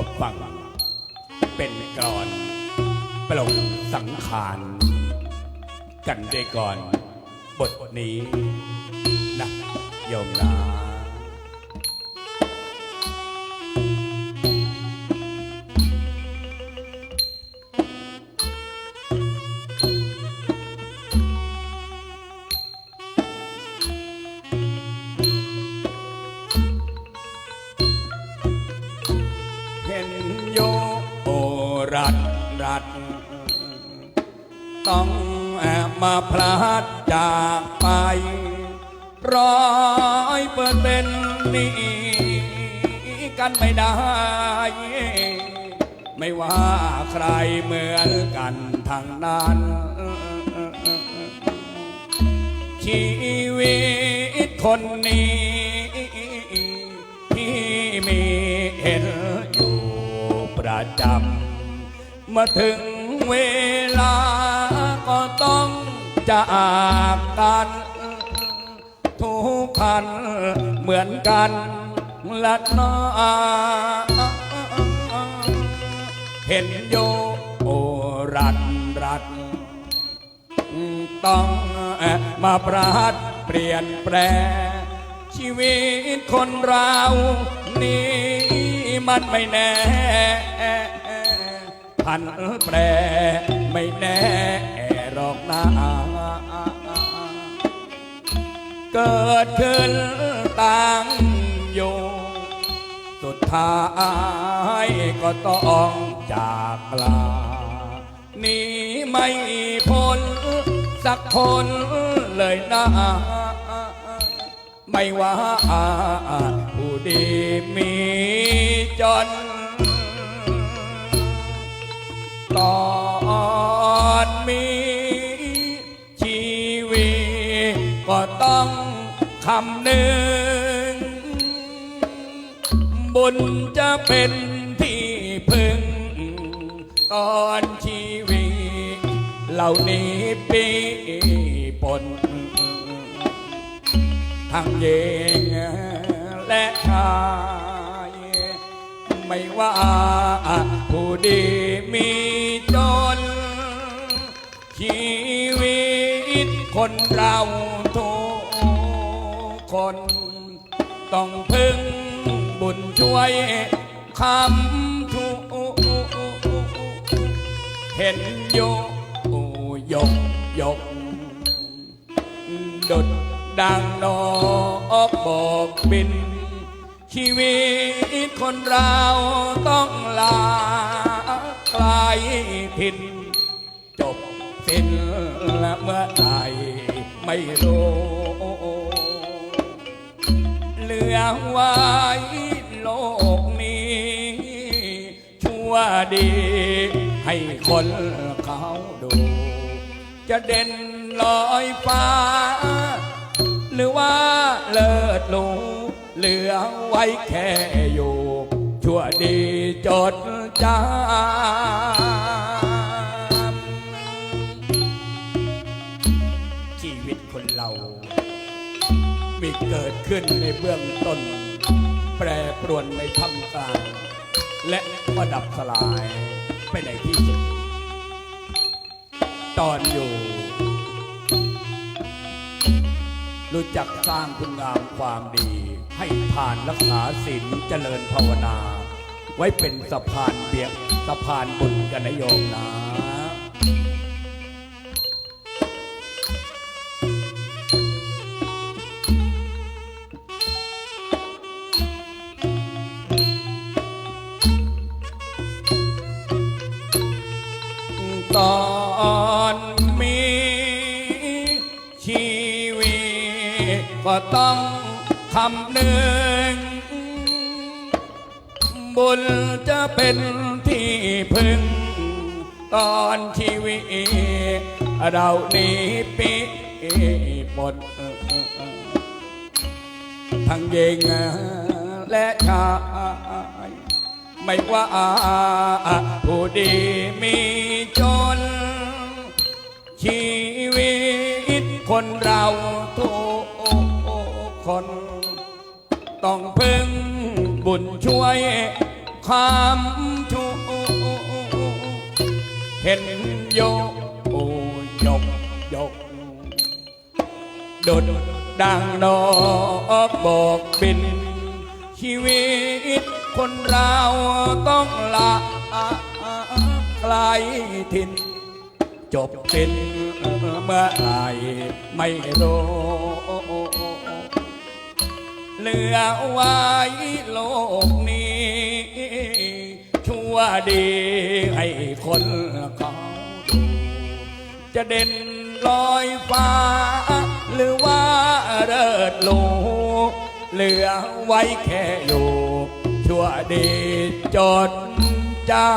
มาฟัง เป็นกรอนปลงสังขารกันได้ก่อน บทนี้นะโยมนา ดรัด ต้องแอบมาพลาดจากไป ร้อยเปิดเป็นนี่กันไม่ได้ ไม่ว่าใครเหมือนกันทางนั้น ชีวิตคนนี้ที่มีเห็น มื่อถึงเวลาก็ต้องจากกันทุกคันเหมือนกันละนาเห็นโยโอรันรันต้องมาปราดเปลี่ยนแปลชีวิตคนเรา นี่มันไม่แน่ พันแปรไม่แน่หรอกนะเกิดขึ้นต่างอยู่ สุดท้ายก็ต้องจากลานี่ไม่พ้นสักคนเลยนะไม่ว่าผู้ดีมีจน วิตก็ต้องคำหนึ่ง บุญจะเป็นที่พึ่ง ตอนชีวิตเหล่านี้ปีปนทั้งเยงและชาย ไม่ว่าผู้ดี คนเราทุกคนต้องพึ่งบุญช่วยคำทุเห็นโยยกยกดุดดังนอกบอกบิน ชีวิตคนเราต้องลาไกลถิ่นจบสิ้นและเมื่อ ไม่รู้เหลือไว้โลกนี้ ชั่วดีให้คนเขาดู จะเด่นลอยฟ้า หรือว่าเลิศหรูเหลือไว้แค่อยู่ ชั่วดีจดจำ ขึ้นในเบื้องต้น แปรปรวนในท่ามกลาง และก็ดับสลายไปในที่สุด ตอนอยู่ รู้จักสร้างคุณงามความดี ให้ผ่านรักษาศีลเจริญภาวนา ไว้เป็นสะพานเบียกสะพานบุญกันนโยมนะ ก็ต้องคำหนึ่ง บุญจะเป็นที่พึ่ง ตอนชีวิตเรานี้ปีหมด ทั้งเยงและชายไม่ว่าผู้ดีมีจน ชีวิตคนเราทุก ต้องพึ่งบุญช่วยความทุกข์เห็นโยกโอยกยกดุดดังนกบบอกบิน ชีวิตคนเราต้องละไกลถิ่นจบเป็นเมื่อไหรไม่รู้ เหลือไว้โลกนี้ ชั่วดีให้คนเขาจะเด่นลอยฟ้า หรือว่าเริดหลูเหลือไว้แค่อยู่ ชั่วดีจดจา